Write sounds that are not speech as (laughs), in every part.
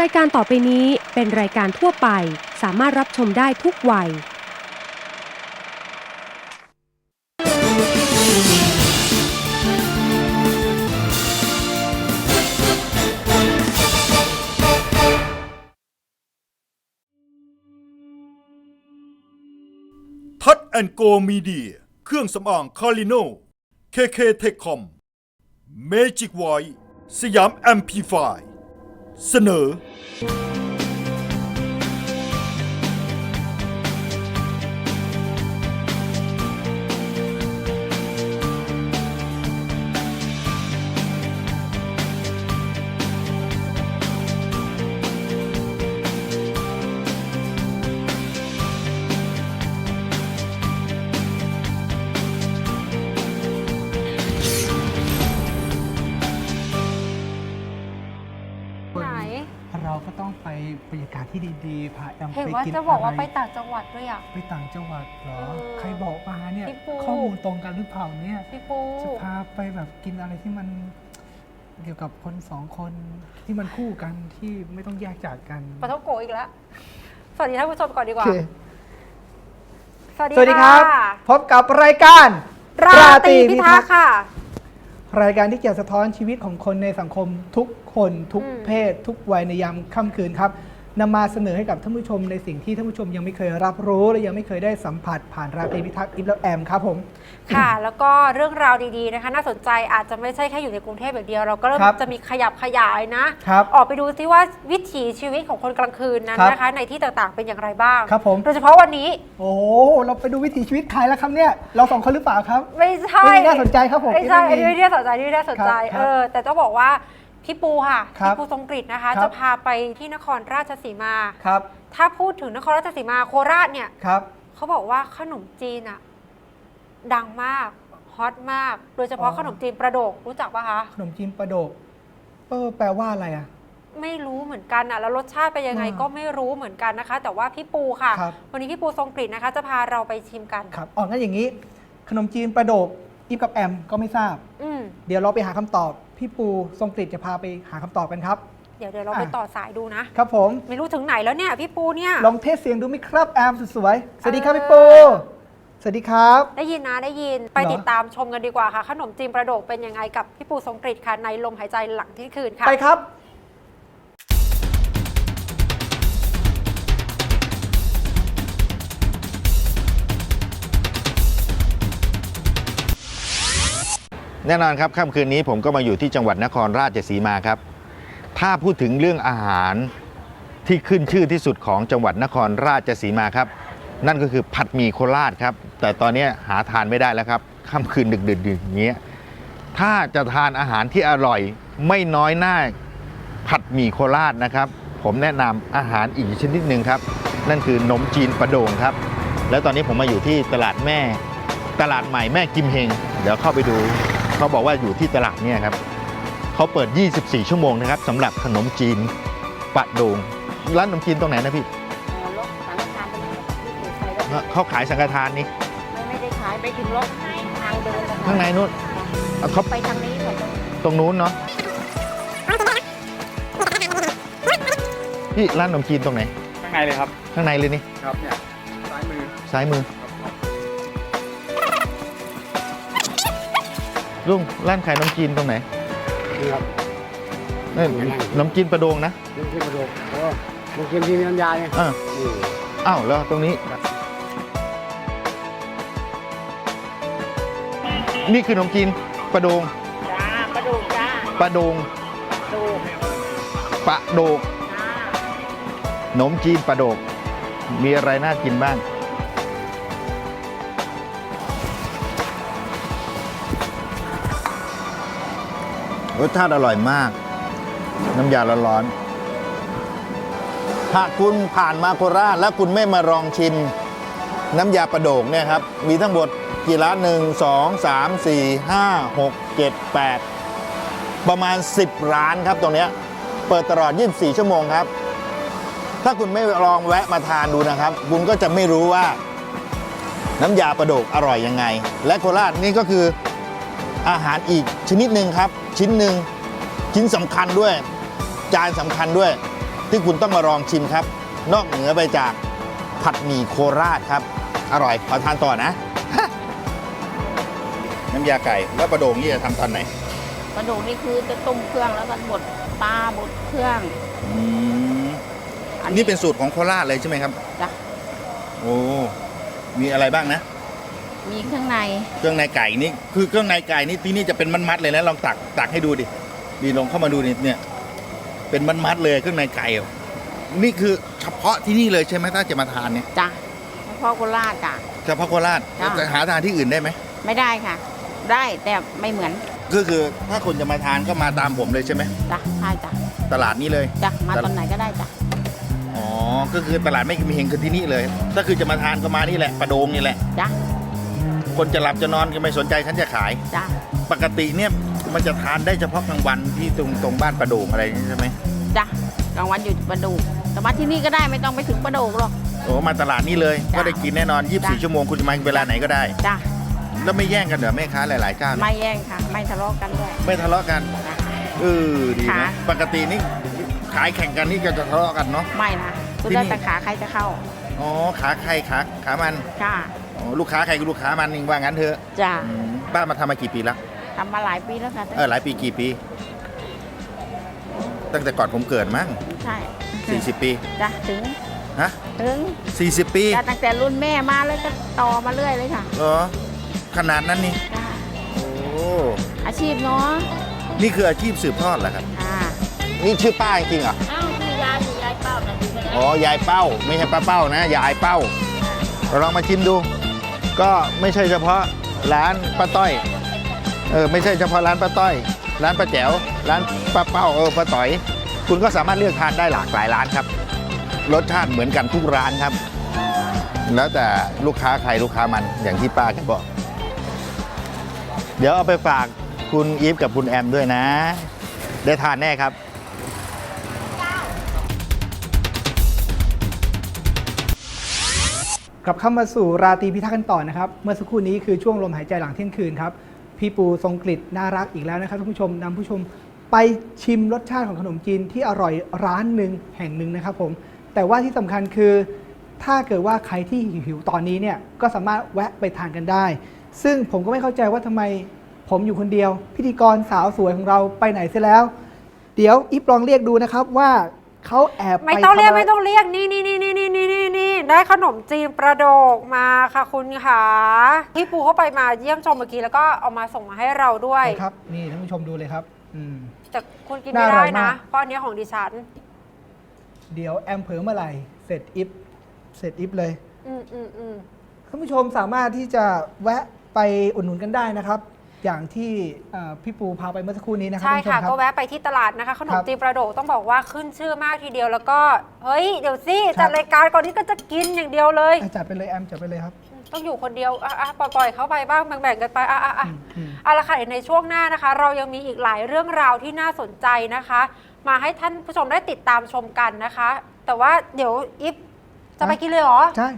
รายการต่อไปนี้เป็นรายการทั่วไป สามารถรับชมได้ทุกวัย ทัดแอนโกมีเดีย เครื่องสำอางคาริโนเคเคเทคคอมเมจิกไวสยามแอมพลิฟาย เสนอ ที่ดีๆพาแอมเห็นไปว่ากินจะบอกว่าไรไปต่างจังหวัดด้วยอะ ไปต่างจังหวัดเหรอ เออใครบอกมาเนี่ยพี่ปู ข้อมูลตรงกันหรือเปล่าเนี่ย พี่ปู จะพาไปแบบกินอะไรที่มันเกี่ยวกับคนสองคนที่มันคู่กันที่ไม่ต้องแยกจากกันปะทองโกะอีกแล้ว สวัสดีท่านผู้ชมก่อนดีกโอว่าเคสวัสดีสวัสดีครับะพบกับรายการ ราตรีพิทักษ์ค่ะ รายการที่เกี่ยวสะท้อนชีวิตของคนในสังคมทุกคนทุกอืม เพศ ทุกวัยในยามค่ำคืนครับ นำมาเสนอให้กับท่านผู้ชมในสิ่งที่ท่านผู้ชมยังไม่เคยรับรู้ และยังไม่เคยได้สัมผัสผ่านราตรีพิทักษ์อิฟแล้วแอมครับผม ค่ะ แล้วก็เรื่องราวดีๆนะคะ น่าสนใจอาจจะไม่ใช่แค่อยู่ในกรุงเทพอย่างเดียว เราก็เริ่มครับจะมีขยับขยายนะ ครับออกไปดูซิว่าวิถีชีวิตของคนกลางคืนนั้นครับนะคะ ในที่ต่างๆเป็นอย่างไรบ้างครับผม โดยเฉพาะวันนี้โอ้โหเราไปดูวิถีชีวิตใครแล้วครับเนี่ย เราสองคนหรือเปล่าครับ ไม่ใช่เรื่องนี้น่าสนใจครับผมไม่ใช่เรื่อัอนงนี้นี้น่าสนใจนี่น่าสนใจครับ เออแต่ต้องบอกว่า พี่ปูค่ะครับ พี่ปูทรงกฤษนะคะครับจะพาไปที่นครราชสีมา ครับถ้าพูดถึงนครราชสีมาโคราชเนี่ยครับ เขาบอกว่าขนมจีนอะดังมากฮอตมาก โดยเฉพาะอ๋อ ขนมจีนประโดกรู้จักปะคะ ขนมจีนประโดกเออแปลว่าอะไรอะ ไม่รู้เหมือนกันอะแล้วรสชาติเป็นยังไงอ่าก็ไม่รู้เหมือนกันนะคะ แต่ว่าพี่ปูค่ะ ครับ วันนี้พี่ปูทรงกฤษนะคะ จะพาเราไปชิมกัน ครับอ๋องั้นอย่างนี้ ขนมจีนประโดก อีฟกับแอมก็ไม่ทราบ อืมเดี๋ยวเราไปหาคำตอบ พี่ปูทรงกฤษจะพาไปหาคำตอบกันครับ เดี๋ยวเดี๋ยวเราอะไปต่อสายดูนะ ครับผม ไม่รู้ถึงไหนแล้วเนี่ยพี่ปูเนี่ย ลองเทสเสียงดูไหมครับแอมสุดสวย สวัสดีครับเออพี่ปู สวัสดีครับ ได้ยินนะได้ยินไปเหรอ ติดตามชมกันดีกว่าค่ะ ขนมจีนประโดกเป็นยังไงกับพี่ปูทรงกฤษค่ะในลมหายใจหลังเที่ยงคืนค่ะ ไปครับ แน่นอนครับค่ำคืนนี้ผมก็มาอยู่ที่จังหวัดนครราชสีมาครับ ถ้าพูดถึงเรื่องอาหารที่ขึ้นชื่อที่สุดของจังหวัดนครราชสีมาครับ นั่นก็คือผัดหมี่โคราชครับ แต่ตอนนี้หาทานไม่ได้แล้วครับค่ำคืนดึกๆอย่างเงี้ยถ้าจะทานอาหารที่อร่อยไม่น้อยหน้าผัดหมี่โคราชนะครับ ผมแนะนำอาหารอีกชนิดหนึ่งครับ นั่นคือนมจีนประโดงครับ แล้วตอนนี้ผมมาอยู่ที่ตลาดแม่ ตลาดใหม่แม่กิมเฮงเดี๋ยวเข้าไปดู เขาบอกว่าอยู่ที่ตลาดเนี่ยครับเขาเปิด 24 ชั่วโมงนะครับสำหรับขนมจีนปะโดงร้านขนมจีนตรงไหนนะพี่รถสังฆทานตรงนี้ที่ถือไปแล้วเขาขายสังฆทานนี่ไม่ไม่ได้ขายไปถึงรถทางเดินนะคะข้างในนู้นเอาเขาไปทางนี้หมดเลยตรงนู้นเนาะพี่ร้านขนมจีนตรงไหน ข้างในเลยครับ ข้างในเลยนี่ครับเนี่ยซ้ายมือซ้ายมือ ลุงร้านขายขนมจีนตรงไหนนี่ครับนี่ขนมจีนประโดงนะลูกชิ้นกระดูกโอ้ลูกชิ้นที่มีน้ำยาเนี่ยอ่านี่ อ้าวแล้วตรงนี้นี่คือขนมจีนประโดงจ้าประดูกจ้าปลาโดงดูกปลาโดกจ้า ขนมจีนปลาโดก มีอะไรน่ากินบ้าง รสชาติอร่อยมาก น้ำยาร้อนๆหากคุณผ่านมาโคราชแล้วคุณไม่มาลองชิม น้ำยาปลาโดกเนี่ยครับ มีทั้งหมดกี่ร้านหนึ่งสองสามสี่ห้าหกเจ็ดแปดประมาณ 10 ร้านครับตรงนี้เปิดตลอด 24 ชั่วโมงครับ ถ้าคุณไม่ลองแวะมาทานดูนะครับ คุณก็จะไม่รู้ว่าน้ำยาปลาโดกอร่อยยังไง และโคราชนี่ก็คือ อาหารอีกชนิดหนึ่งครับ ชิ้นหนึ่งชิ้นสำคัญด้วย จานสำคัญด้วย ที่คุณต้องมาลองชิมครับ นอกเหนือไปจากผัดหมี่โคราชครับ อร่อยขอทานต่อนะ น้ำยาไก่แล้วประโดงนี่จะทำตอนไหนกระดูกนี่คือจะต้มเครื่องแล้วก็บดปลาบดเครื่องอืมอันนี่เป็นสูตรของโคราชเลยใช่ไหมครับ จ้ะโอ้มีอะไรบ้างนะ มีเครื่องใน เครื่องในไก่นี่คือเครื่องในไก่นี่ที่นี่จะเป็นมัดๆเลยนะลองตักตักให้ดูดิดีลองเข้ามาดูนี่เนี่ย เป็นมัดๆเลยเครื่องในไก่อะนี่คือเฉพาะที่นี่เลยใช่ไหมถ้าจะมาทานเนี่ยจ้ะเฉพาะโคราชจ้ะ เฉพาะโคราชจ้ะ จะหาทานที่อื่นได้ไหมไม่ได้ค่ะ ได้แต่ไม่เหมือนก็คือถ้าคนจะมาทานก็มาตามผมเลยใช่ไหมจ้ะใช่จ้ะตลาดนี้เลย จ้ะมาตอนไหนก็ได้จ้ะอ๋อก็คือตลาดไม่มีเฮงคือที่นี่เลย ถ้าคือจะมาทานก็มานี่แหละประโดงนี่แหละ จ้ะ คนจะหลับจะนอนก็ไม่สนใจฉันจะขาย จ้ะปกติเนี่ยมันจะทานได้เฉพาะกลางวันที่ตรงตรงบ้านประโดงอะไรนี่ใช่ไหมจ้ะกลางวันอยู่ประดูกแต่มาที่นี่ก็ได้ไม่ต้องไปถึงประดูกหรอก โอ้มาตลาดนี้เลยจ้ะก็ได้กินแน่นอน จ้ะ 24 ชั่วโมงคุณจะมาเวลาไหนก็ได้ จ้ะแล้วไม่แย่งกันเหรอแม่ค้าหลายๆเจ้าเนี่ยไม่แย่งค่ะ ไม่ทะเลาะกันด้วย ไม่ทะเลาะกันจ้ะเออดีนะค่ะปกตินี่ขายแข่งกันนี่ก็จะทะเลาะกันเนาะ ไม่นะคุณที่ได้นี่แต่ขาใครจะเข้า อ๋อขาใครขาขามันจ้ะ อ๋อลูกค้าใครก็ลูกค้ามันนี่ว่างั้นเถอะจ้ะอืมป้ามาทำมากี่ปีแล้วทำมาหลายปีแล้วค่ะเออหลายปีกี่ปี ตั้งแต่ก่อนผมเกิดมั้งใช่40 ปีจ้ะถึงฮะถึง40 ปีจ้ะตั้งแต่รุ่นแม่มาแล้วก็ต่อมาเรื่อยเลยค่ะเหรอขนาดนั้นนี่จ้ะโอ้อาชีพเนาะนี่คืออาชีพสืบทอดเหรอครับค่ะนี่ชื่อป้าจริงๆเหรออ้าวคือยายยายเป้านะดูกันอ๋อยายเป้า ไม่ใช่ป้าเป้านะยายเป้าเราลองมาชิมดู ก็ไม่ใช่เฉพาะร้านป้าต้อย เออไม่ใช่เฉพาะร้านป้าต้อย ร้านป้าแจ๋ว ร้านป้าเป้าเออป้าต่อย คุณก็สามารถเลือกทานได้หลากหลายร้านครับ รสชาติเหมือนกันทุกร้านครับ แล้วแต่ลูกค้าใครลูกค้ามันอย่างที่ป้าแกบอก เดี๋ยวเอาไปฝากคุณอีฟกับคุณแอมด้วยนะ ได้ทานแน่ครับ กลับเข้ามาสู่ราตรีพิทักษ์กันต่อนะครับ เมื่อสักครู่นี้คือช่วงลมหายใจหลังเที่ยงคืนครับ พี่ปูทรงกฤษน่ารักอีกแล้วนะครับท่านผู้ชมนำผู้ชมไปชิมรสชาติของขนมจีนที่อร่อยร้านหนึ่งแห่งหนึ่งนะครับผมแต่ว่าที่สำคัญคือ ถ้าเกิดว่าใครที่หิวตอนนี้เนี่ยก็สามารถแวะไปทานกันได้ ซึ่งผมก็ไม่เข้าใจว่าทำไมผมอยู่คนเดียว พิธีกรสาวสวยของเราไปไหนเสียแล้ว เดี๋ยวอิฟลองเรียกดูนะครับว่า เขาแอบปไม่ต้องเรียกทำะไม่ต้องเรียกนี่นี่นี่นี่นี่นี่นี่นี่ได้ขนมจีนประโดกมาค่ะคุณค่ะพี่ปูเข้าไปมาเยี่ยมชมเมื่อกี้แล้วก็เอามาส่งมาให้เราด้วยนะครับ นี่ท่านผู้ชมดูเลยครับ อืม แต่คุณกินน่าไม่อร่ได้อยมานะกเพราะอันเนี้ยของดิฉัน เดี๋ยวแอมเผลอเมื่อไหร่เสร็จอิฟเสร็จอิฟเลย อืมอืมอืมท่านผู้ชมสามารถที่จะแวะไปอุดหนุนกันได้นะครับ อย่างที่เอ่อพี่ปูพาไปเมื่อสักครู่นี้นะครับใช่ท่านผู้ชค่ะมครัก็บแวะไปที่ตลาดนะคะ ขนครัมบจีนประโดกต้องบอกว่าขึ้นชื่อมากทีเดียวแล้วก็ เฮ้ย เดี๋ยวสิครัจัดบรายการก่อนที่ก็จะกินอย่างเดียวเลย อะจัดไปเลยแอมจัดไปเลยครับ ต้องอยู่คนเดียวอะอะปล่อยๆเข้าไปบ้างแบ่งๆกันไปอะอะอะอืมอืม เอาละค่ะเดี๋ยวในช่วงหน้านะคะ เรายังมีอีกหลายเรื่องราวที่น่าสนใจนะคะ มาให้ท่านผู้ชมได้ติดตามชมกันนะคะ แต่ว่าเดี๋ยวอิฟจะไปกินเลยเหรอ ใช่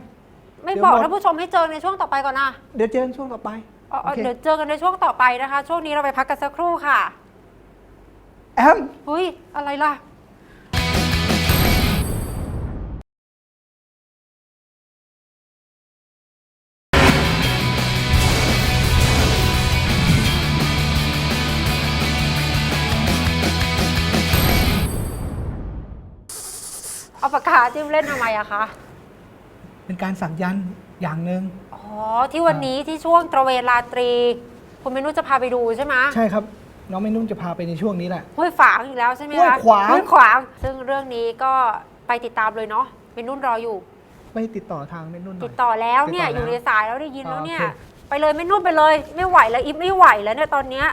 ไม่เดี๋ยวบอกบอก ท่านผู้ชมให้เจอในช่วงต่อไปก่อนนะ เดี๋ยวเจอกันช่วงต่อไปเอาเอาโอเค เดี๋ยวเจอกันในช่วงต่อไปนะคะ ช่วงนี้เราไปพักกันสักครู่ค่ะแอม เฮ้ย อะไรล่ะเอาปากกาจิ้มเล่นทำไมอะคะ เป็นการสักยันต์ อย่างหนึ่งอ๋อ ที่วันนี้ที่ช่วงตระเวนราตรี คุณเมนุจะพาไปดูใช่ไหมใช่ครับ น้องไม่นุ่มจะพาไปในช่วงนี้แหละ ห้วยฝางอีกแล้วใช่ไหมห้วยคะขวาง ห้วยขวาง ซึ่งเรื่องนี้ก็ไปติดตามเลยเนาะเมนุ่นรออยู่ไม่ติดต่อทางไม่นุ่นหน่ติอดยต่อแล้วเนี่ยติดต่ออยู่ในสายแล้วได้ยินแล้วเนี่ย อ๋อโอเค ไปเลยไม่นุ่นไปเลย ไม่ไหวแล้วอิฟไม่ไหวแล้วเนี่ยตอนเนี้ย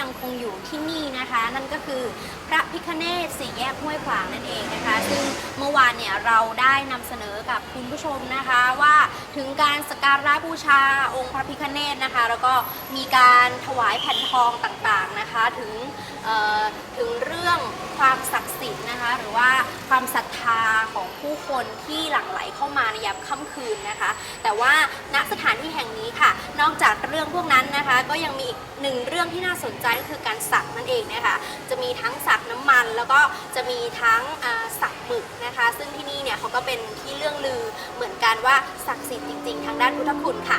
ยังคงอยู่ที่นี่นะคะ นั่นก็คือพระพิคเนศสี่แยกห้วยขวางนั่นเองนะคะ ซึ่งเมื่อวานเนี่ยเราได้นำเสนอกับคุณผู้ชมนะคะว่าถึงการสกการะบูชาองค์พระพิคเนศนะคะ แล้วก็มีการถวายแผ่นทองต่างๆ นะคะถึงเอ่อเอ่อถึงเรื่องความศักดิ์สิทธิ์นะคะหรือว่าความศรัทธาของผู้คนที่หลั่งไหลเข้ามาในยามค่ำคืนนะคะ แต่ว่าณสถานที่แห่งนี้ค่ะ นอกจากเรื่องพวกนั้นนะคะ ก็ยังมีอีกหนึ่งเรื่องที่น่าสนใจก็คือการสักนั่นเองนะคะจะมีทั้งสักน้ำมัน แล้วก็จะมีทั้งสักหมึกนะคะ ซึ่งที่นี่เนี่ยเขาก็เป็นที่เรื่องลือเหมือนกันว่าศักดิ์สิทธิ์จริง ๆ ทางด้านพุทธคุณค่ะ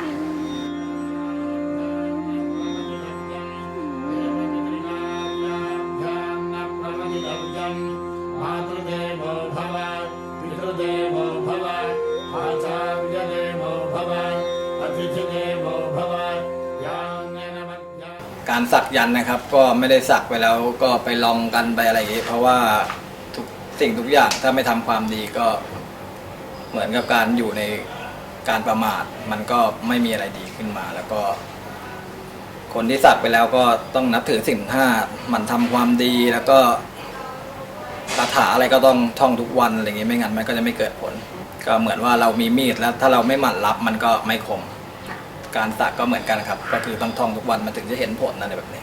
าการสักยันต์นะครับ ก็ไม่ได้สักไปแล้วก็ไปลองกันไปอะไรอย่างนี้เพราะว่าทุกสิ่งทุกอย่างถ้าไม่ทำความดีก็ เหมือนกับการอยู่ในการประมาท มันก็ไม่มีอะไรดีขึ้นมา แล้วก็ คนที่สักไปแล้วก็ต้องนับถือสิ่งห้ามันทำความดีแล้วก็คาถาอะไรก็ต้องท่องทุกวันอะไรอย่างนี้ไม่งั้นมันก็จะไม่เกิดผล ก็เหมือนว่าเรามีมีดแล้ว ถ้าเราไม่หมั่นรับมันก็ไม่คม การสักก็เหมือนกันครับ ก็คือต้องท่องทุกวันมันถึงจะเห็นผลอะไรแบบนี้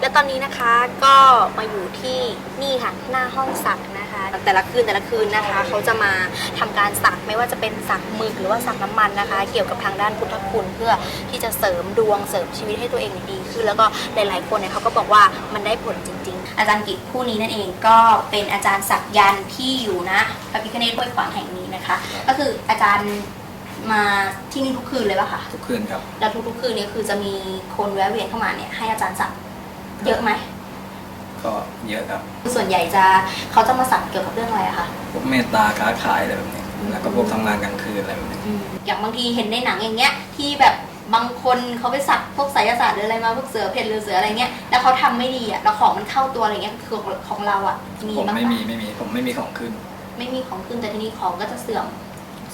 และตอนนี้นะคะก็มาอยู่ที่นี่ค่ะหน้าห้องสักนะคะ แต่ละคืนแต่ละคืนนะคะ เขาจะมาทำการสักไม่ว่าจะเป็นสักหมึกหรือว่าสักน้ำมันนะคะ เกี่ยวกับทางด้านพุทธคุณเพื่อที่จะเสริมดวงเสริมชีวิตให้ตัวเองดีขึ้นแล้วก็หลาย ๆ คนเนี่ยเขาก็บอกว่ามันได้ผลจริง ๆ อาจารย์กิจผู้นี้นั่นเองก็เป็นอาจารย์สักยันต์ที่อยู่นะพระพิฆเนศห้วยขวางแห่งนี้นะคะ ก็คืออาจารย์ มาที่นี่ทุกคืนเลยป่ะคะทุกคืนครับ แล้วทุกๆคืนเนี่ยคือจะมีคนแวะเวียนเข้ามาเนี่ยให้อาจารย์สักเยอะไหมก็เยอะครับ ส่วนใหญ่จะเขาจะมาสักเกี่ยวกับเรื่องอะไรอะคะพวกเมตตาค้าขายอะไรแบบนี้ แล้วก็พวกทำงานกลางคืนอะไรแบบนี้ อย่างบางทีเห็นในหนังอย่างเงี้ย ที่แบบบางคนเขาไปสักพวกไสยศาสตร์หรืออะไรมาพวกเสือเพชรหรือเสืออะไรเงี้ยแล้วเขาทำไม่ดีอะแล้วของมันเข้าตัวอะไรเงี้ยคือของของเราอะมีผมบ้างไม่ปะมีไม่มีผมไม่มีของขึ้น ไม่มีของขึ้นแต่ทีนี้ของก็จะเสื่อม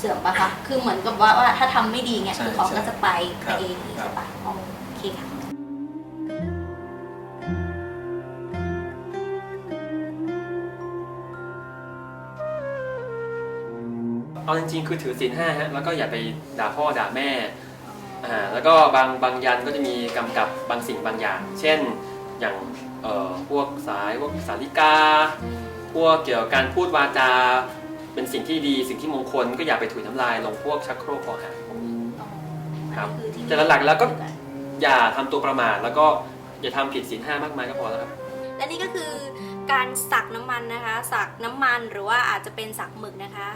เสื่อมปะคะ คือเหมือนกับว่าว่าถ้าทำไม่ดีเงี้ยใช่คือของก็จะไปคไปรับเองครับ ใช่ปะอ๋อโอเคค่ะ เอาจริงๆคือถือศีลห้าฮะแล้วก็อย่าไปด่าพ่อด่าแม่อ่าแล้วก็บางบางยันก็จะมีกำกับบางสิ่งบางอย่าง เช่นอย่างเอ่อพวกสายพวกสาริกา พวกเกี่ยวกับการพูดวาจา เป็นสิ่งที่ดีสิ่งที่มงคลก็อย่าไปถุยน้ำลายลงพวกชักโครกคอหาพวกนี้ ครับอันนี้คือที่แต่หลักๆแล้วก็ อย่าทำตัวประมาทแล้วก็อย่าทำผิดศีลห้ามากมายก็พอแล้วครับ และนี่ก็คือการสักน้ำมันนะคะ สักน้ำมันหรือว่าอาจจะเป็นสักหมึกนะคะ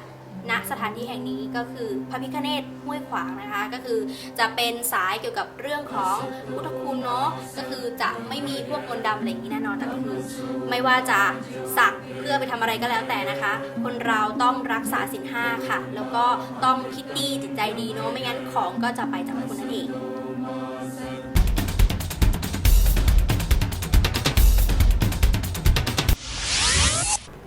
ณสถานที่แห่งนี้ก็คือพระพิฆเนศห้วยขวางนะคะ ก็คือจะเป็นสายเกี่ยวกับเรื่องของพุทธคุณเนาะก็คือจะไม่มีพวกมนต์ดำอะไรอย่างนี้แน่นอนแต่ก็คือไม่ว่าจะสักเพื่อไปทำอะไรก็แล้วแต่นะคะ คนเราต้องรักษาศีลห้าค่ะ แล้วก็ต้องคิดดีจิตใจดีเนาะไม่งั้นของก็จะไปจากคุณนั่นเอง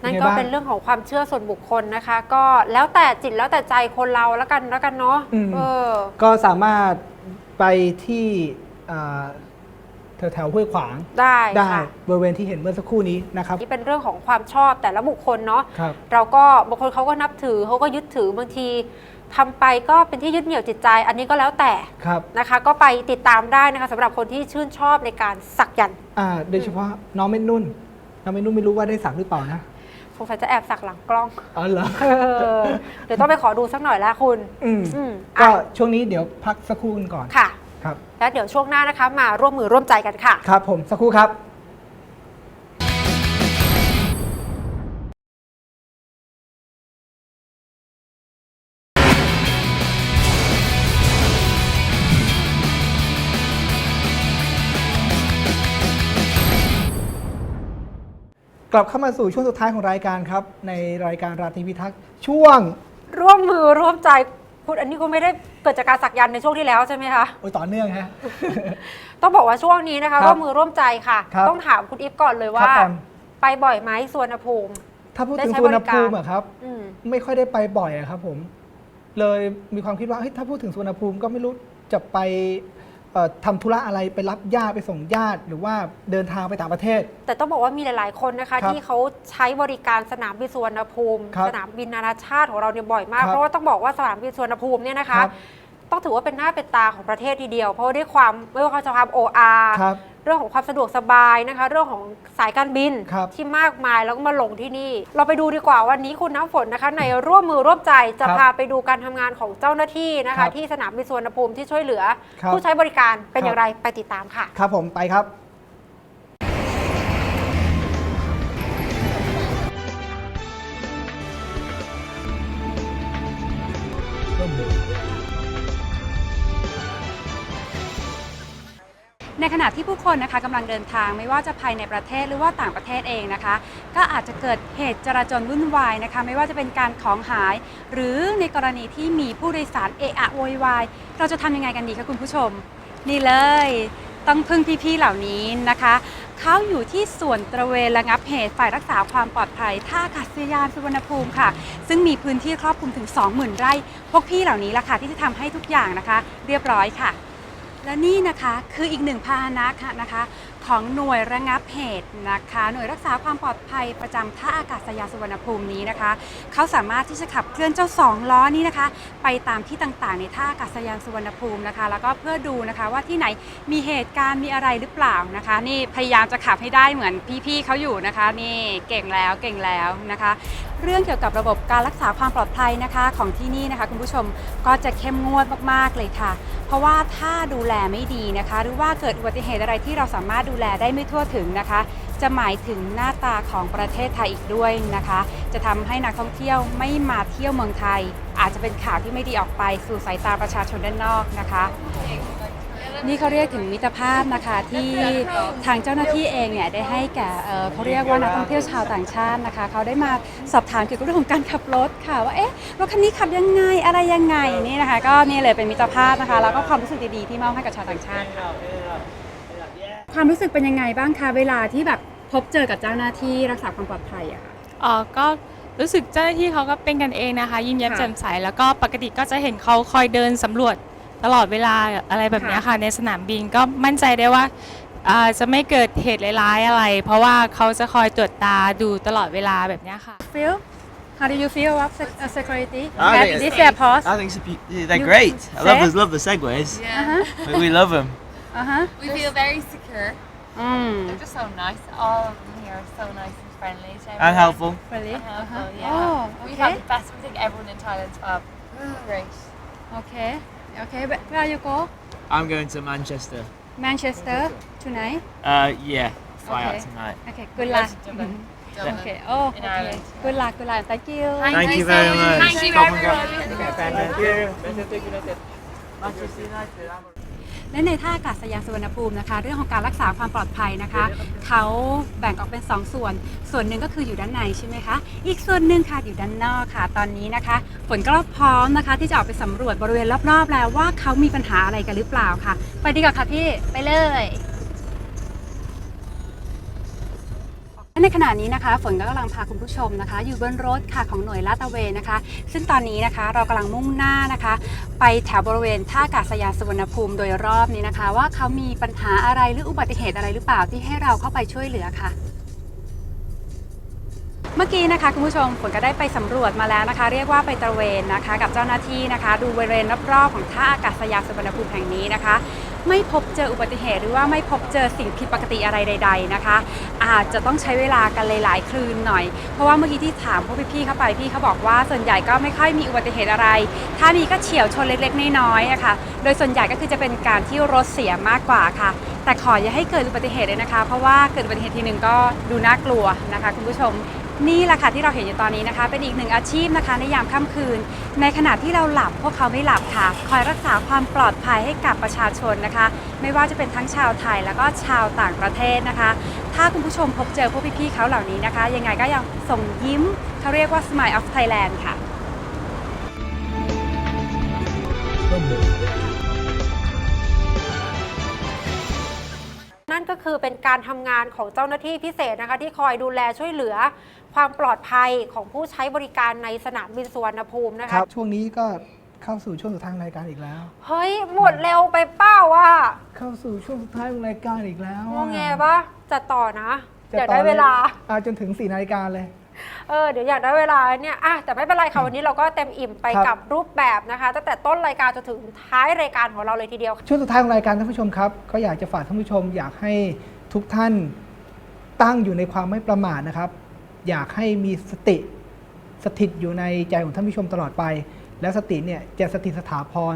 นั่นเป็นไงก็บ้างเป็นเรื่องของความเชื่อส่วนบุคคลนะคะ ก็แล้วแต่จิตแล้วแต่ใจคนเราแล้วกันแล้วกันเนาะอืมเออ ก็สามารถไปที่แถวแถวๆห้วยขวางได้ได้ค่ะบริเวณที่เห็นเมื่อสักครู่นี้นะครับนี่เป็นเรื่องของความชอบแต่ละบุคคลเนาะครับเราก็บางคนเขาก็นับถือเขาก็ยึดถือบางทีทำไปก็เป็นที่ยึดเหนี่ยวจิตใจ อันนี้ก็แล้วแต่ครับนะคะ ก็ไปติดตามได้นะคะสำหรับคนที่ชื่นชอบในการสักยันต์อ่าโดยเฉพาะน้องเม็ดนุ่นน้องเม็ดนุ่นไม่รู้ว่าได้สักหรือเปล่านะ สงสัยจะแอบสักหลังกล้องอ๋อเหรอ เออเดี๋ยวต้องไปขอดูสักหน่อยละคุณอืม อืมก็อะช่วงนี้เดี๋ยวพักสักครู่กันก่อนค่ะ ครับ แล้วเดี๋ยวช่วงหน้านะคะ มาร่วมมือร่วมใจกันค่ะ ครับผมสักครู่ครับ ลับเข้ามาสู่ช่วงสุดท้ายของรายการครับ ในรายการราตรีพิทักษ์ช่วงร่วมมือร่วมใจคุณอันนี้คุณไม่ได้เกิดจากการสักยันต์ในช่วงที่แล้วใช่ไหมคะ โอ้ยต่อเนื่องฮะ ต้องบอกว่าช่วงนี้นะคะครับร่วมมือร่วมใจค่ะ ครับ ต้องถามคุณอิฟก่อนเลยครัว่าบแอมไปบ่อยไหมสวนภูมิ ถ้าพูดได้ถึงใช้สุวรรณบริการภูมิอะครับ อืมไม่ค่อยได้ไปบ่อยอะครับผม เลยมีความคิดว่าเฮ้ยถ้าพูดถึงสุวรรณภูมิก็ไม่รู้จะไป เอ่อทำธุระอะไรไปรับญาติไปส่งญาติ หรือว่าเดินทางไปต่างประเทศ แต่ต้องบอกว่ามีหลาย ๆ คนนะคะ ครับที่เขาใช้บริการสนามบินสุวรรณภูมิ ครับสนามบินนานาชาติของเราเนี่ยบ่อยมาก ครับเพราะว่าต้องบอกว่าสนามบินสุวรรณภูมิเนี่ยนะคคะรับ ต้องถือว่าเป็นหน้าเป็นตาของประเทศทีเดียว เพราะว่าด้วยความไม่ว่าเขาจะความโออา ครับ รื่องของความสะดวกสบายนะคะ เรื่องของสายการบินครับที่มากมายแล้วก็มาลงที่นี่ เราไปดูดีกว่าวันนี้คุณน้ำฝนนะคะ ในร่วมมือร่วมใจจะครับพาไปดูการทำงานของเจ้าหน้าที่นะครัคะ บที่สนามบินสุวรรณภูมิที่ช่วยเหลือ ครับ ผู้ใช้บริการเป็นครับอย่างไรไปติดตามค่ะ ครับผมไปครับ ในขณะที่ผู้คนนะคะกำลังเดินทางไม่ว่าจะภายในประเทศหรือว่าต่างประเทศเองนะคะ ก็อาจจะเกิดเหตุจราจรวุ่นวายนะคะ ไม่ว่าจะเป็นการของหาย หรือในกรณีที่มีผู้โดยสารเอะอะโวยวายเราจะทำยังไงกันดีคะคุณผู้ชม นี่เลย ต้องพึ่งพี่ๆเหล่านี้นะคะ เขาอยู่ที่ส่วนตระเวนระงับเหตุฝ่ายรักษาความปลอดภัยท่าอากาศยานสุวรรณภูมิค่ะ ซึ่งมีพื้นที่ครอบคลุมถึง 20,000 ไร่ พวกพี่เหล่านี้ล่ะค่ะที่จะทำให้ทุกอย่างนะคะ เรียบร้อยค่ะ และนี่นะคะคืออีกหนึ่งพาหนะค่ะนะคะ ของหน่วยระงับเหตุนะคะ หน่วยรักษาความปลอดภัยประจำท่าอากาศยานสุวรรณภูมินี้นะคะ เขาสามารถที่จะขับเคลื่อนเจ้าสองล้อนี้นะคะ ไปตามที่ต่างๆ ในท่าอากาศยานสุวรรณภูมินะคะ แล้วก็เพื่อดูนะคะว่าที่ไหนมีเหตุการณ์มีอะไรหรือเปล่านะคะ นี่พยายามจะขับให้ได้เหมือนพี่ๆเขาอยู่นะคะ นี่เก่งแล้วเก่งแล้วนะคะ เรื่องเกี่ยวกับระบบการรักษาความปลอดภัยนะคะ ของที่นี่นะคะ คุณผู้ชมก็จะเข้มงวดมากๆเลยค่ะเพราะว่าถ้าดูแลไม่ดีนะคะ หรือว่าเกิดอุบัติเหตุอะไรที่เราสามารถดูแลได้ไม่ทั่วถึงนะคะ จะหมายถึงหน้าตาของประเทศไทยอีกด้วยนะคะ จะทำให้นักท่องเที่ยวไม่มาเที่ยวเมืองไทย อาจจะเป็นข่าวที่ไม่ดีออกไปสู่สายตาประชาชนด้านนอกนะคะ นี่เขาเรียกถึงมิตรภาพนะคะที่ทางเจ้าหน้าที่เองเนี่ยได้ให้แก่เเขาเรียกว่านักท่องเที่ยวชาวต่างชาตินะคะเขาได้มาสอบถามเกี่ยวกับเรื่องของการขับรถค่ะว่าเอ๊ะรถคันนี้ขับยังไงอะไรยังไงนี่นะคะ ก็นี่เลยเป็นมิตรภาพนะคะแล้วก็ความรู้สึกดีๆที่มอบให้กับชาวต่างชาติค่ะความรู้สึกเป็นยังไงบ้างคะเวลาที่แบบพบเจอกับเจ้าหน้าที่รักษาความปลอดภัยอะค่ะอ๋อก็รู้สึกเจ้าหน้าที่เขาก็เป็นกันเองนะคะ ยิ้มแย้มแจ่มใสแล้วก็ปกติก็จะเห็นเขาคอยเดินสำรวจ ตลอดเวลาอะไรแบบเนี้ยค่ะค่ะในสนามบินก็มั่นใจได้ว่าอ่าจะไม่เกิดเหตุร้ายๆอะไร เพราะว่าเขาจะคอยตรวจตาดูตลอดเวลาแบบเนี้ยค่ะ feel how do you feel about sec- uh, security I at think this it's- airport I think it's a be- they're You great. I love say? the love the segways. Uh-huh. We, we love them. uh-huh We feel very secure. Mm. They're just so nice. All of them here are so nice and friendly. to And everyone. helpful. Really? And helpful, Uh-huh. yeah. Oh, We okay. have the best. We think everyone in Thailand's fab. Great. Okay. Okay. Where where you go? I'm going to Manchester. Manchester tonight. Uh, yeah, fly Okay. out tonight. Okay. Good luck. go to Dublin. (laughs) Yeah. Okay. Oh. Okay. Good luck. Good luck. Thank you. Thank you very much. Thank you, Stop and go. everyone. Thank you. Manchester United. Manchester United. และในท่าอากาศยานสุวรรณภูมินะคะ เรื่องของการรักษาความปลอดภัยนะคะ เขาแบ่งออกเป็น 2 ส่วน ส่วนหนึ่งก็คืออยู่ด้านในใช่ไหมคะ อีกส่วนหนึ่งค่ะอยู่ด้านนอกค่ะ ตอนนี้นะคะฝนก็พร้อมนะคะ ที่จะออกไปสำรวจบริเวณรอบๆ แล้วว่าเขามีปัญหาอะไรกันหรือเปล่าค่ะ ไปดีกว่าค่ะพี่ไปเลย และในขณะนี้นะคะฝนก็กำลังพาคุณผู้ชมนะคะ อยู่บนรถค่ะของหน่วยลาดตระเวนนะคะ ซึ่งตอนนี้นะคะเรากำลังมุ่งหน้านะคะ ไปแถวบริเวณท่าอากาศยานสุวรรณภูมิโดยรอบนี้นะคะ ว่าเขามีปัญหาอะไรหรืออุบัติเหตุอะไรหรือเปล่าที่ให้เราเข้าไปช่วยเหลือค่ะ เมื่อกี้นะคะคุณผู้ชมฝนก็ได้ไปสำรวจมาแล้วนะคะ เรียกว่าไปตระเวนนะคะ กับเจ้าหน้าที่นะคะ ดูบริเวณรอบๆของท่าอากาศยานสุวรรณภูมิแห่งนี้นะคะ ไม่พบเจออุบัติเหตุหรือว่าไม่พบเจอสิ่งผิดปกติอะไรใด ๆนะคะ อาจจะต้องใช้เวลากันหลายๆ คืนหน่อย เพราะว่าเมื่อกี้ที่ถามพวกพี่ๆเข้าไปพี่เขาบอกว่าส่วนใหญ่ก็ไม่ค่อยมีอุบัติเหตุอะไร ถ้ามีก็เฉียวชนเล็กๆน้อยๆนะคะโดยส่วนใหญ่ก็คือจะเป็นการที่รถเสียมากกว่าค่ะ แต่ขออย่าให้เกิดอุบัติเหตุเลยนะคะ เพราะว่าเกิดอุบัติเหตุทีหนึ่งก็ดูน่ากลัวนะคะ คุณผู้ชม นี่แหละค่ะที่เราเห็นอยู่ตอนนี้นะคะ เป็นอีกหนึ่งอาชีพนะคะในยามค่ำคืน ในขณะที่เราหลับพวกเขาไม่หลับค่ะ คอยรักษาความปลอดภัยให้กับประชาชนนะคะ ไม่ว่าจะเป็นทั้งชาวไทยแล้วก็ชาวต่างประเทศนะคะ ถ้าคุณผู้ชมพบเจอพวกพี่ๆเขาเหล่านี้นะคะ ยังไงก็ยังส่งยิ้มเขาเรียกว่า Smile of Thailand ค่ะ นั่นก็คือเป็นการทำงานของเจ้าหน้าที่พิเศษนะคะ ที่คอยดูแลช่วยเหลือ ความปลอดภัยของผู้ใช้บริการในสนามบินสุวรรณภูมินะคคะ รับช่วงนี้ก็เข้าสู่ช่วงสุดท้ายของรายการอีกแล้ว เฮ้ย หมดเร็วไปเป้าว่ะเข้าสู่ช่วงสุดท้ายของรายการอีกแล้วงอะงแงปะจะต่อนะจะอยากต่ได้อเวลาเอาจนถึง4นาฬิกาเลย เออเดี๋ยวอยากได้เวลาเนี่ยอะแต่ไม่เป็นไรค่ะวันนี้เราก็เต็มอิ่มไปครับ กับรูปแบบนะคะตั้งแต่ต้นรายการจนถึงท้ายรายการของเราเลยทีเดียวช่วงสุดท้ายของรายการท่านผู้ชมครับก็อยากจะฝากท่านผู้ชม อยากให้ทุกท่านตั้งอยู่ในความไม่ประมาทนะครับ อยากให้มีสติสถิตอยู่ในใจของท่านผู้ชมตลอดไป แล้วสติเนี่ยจะสถิตสถาพร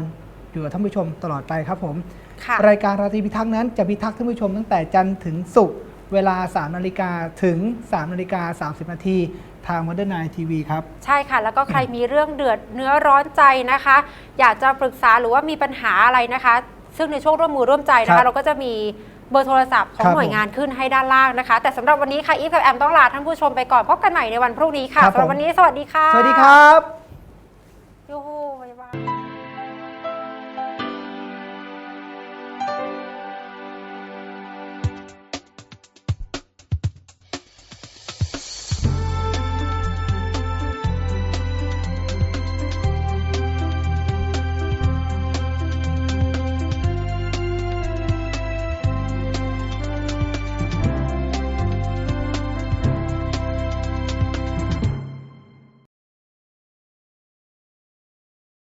อยู่กับท่านผู้ชมตลอดไปครับผมค่ะรายการราตรีพิทักษ์นั้นจะพิทักษ์ท่านผู้ชมตั้งแต่จันทร์ถึงศุกร์เวลา 3 นาฬิกาถึง 3 นาฬิกา 30 นาทีทาง Modern Night TV ครับ ใช่ค่ะ แล้วก็ใครมีเรื่องเดือดเนื้อร้อนใจนะคะ อยากจะปรึกษาหรือว่ามีปัญหาอะไรนะคะ ซึ่งในช่วงร่วมมือร่วมใจนะครัคะบเราก็จะมี เบอร์โทรศัพท์ของครับหน่วยงานขึ้นให้ด้านล่างนะคะ แต่สำหรับวันนี้ค่ะอีฟกับแอมต้องลาท่านผู้ชมไปก่อนพบกันใหม่ในวันพรุ่งนี้ค่ะครับสำหรับผมวันนี้สวัสดีค่ะ สวัสดีครับ